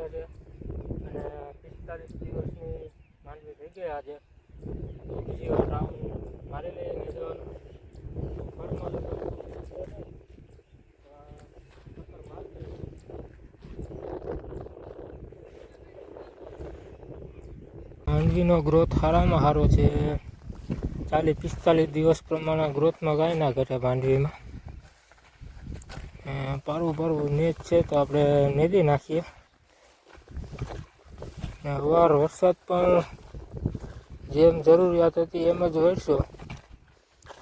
ગયા છે. અને પિસ્તાલીસ દિવસની માંડવી થઈ ગઈ આજે. બીજી વાર રાઉન્ડ મારી લઈએ ને જવાનું. માંડવીનો ગ્રોથ સારામાં સારો છે. ચાલીસ પિસ્તાલીસ દિવસ પ્રમાણે ગ્રોથમાં કાંઈ ના ઘટે માંડવીમાં. પારવું પારવું નેજ છે તો આપણે નેદી નાખીએ. ને અવાર વરસાદ પણ જેમ જરૂરિયાત હતી એમ જ વરસ્યો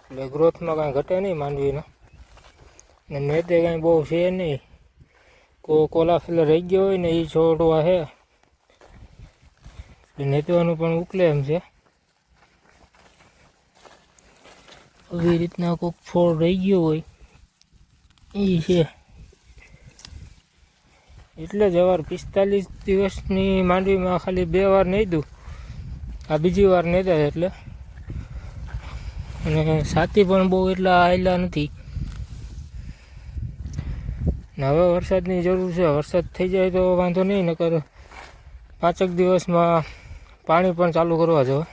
એટલે ગ્રોથમાં કાંઈ ઘટે નહીં માંડવીનો. ને નેદે કાંઈ બહુ છે નહીં. કો કોલાફિલ રહી ગયો હોય ને એ છોડવા છે એટલે નેતવાનું પણ ઉકલે એમ છે. આવી રીતના કોઈક છોડ રહી ગયો હોય એ છે. એટલે જ અવાર પિસ્તાલીસ દિવસની માંડવીમાં ખાલી બે વાર નહીં દઉં આ બીજી વાર નહીં દે એટલે. અને સાથી પણ બહુ એટલા આવેલા નથી. હવે વરસાદની જરૂર છે. વરસાદ થઈ જાય તો વાંધો નહીં, નકર પાંચેક દિવસમાં પાણી પણ ચાલુ કરવા જવા.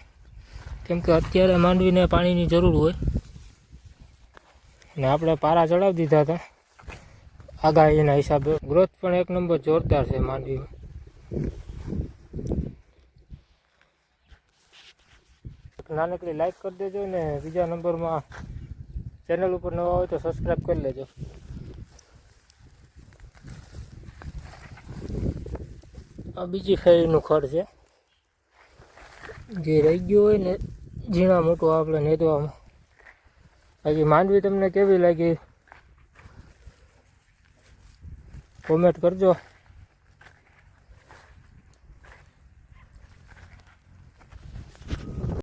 કેમ કે અત્યારે માંડવીને પાણીની જરૂર હોય. ને આપણે પારા ચડાવી દીધા હતા. આગાહીના હિસાબે. ગ્રોથ પણ એક નંબર જોરદાર છે માંડવીમાં નાનકડી લાઈક કરી દેજો ને બીજા નંબરમાં ચેનલ ઉપર નવા હોય તો સબસ્ક્રાઈબ કરી લેજો. આ બીજી ફેરીનું ખડ છે. જે રહી ગયું હોય ને, ઝીણા મોટું આપણે નેતવામાં બાકી માંડવી તમને કેવી લાગી? કોમેન્ટ કરજો.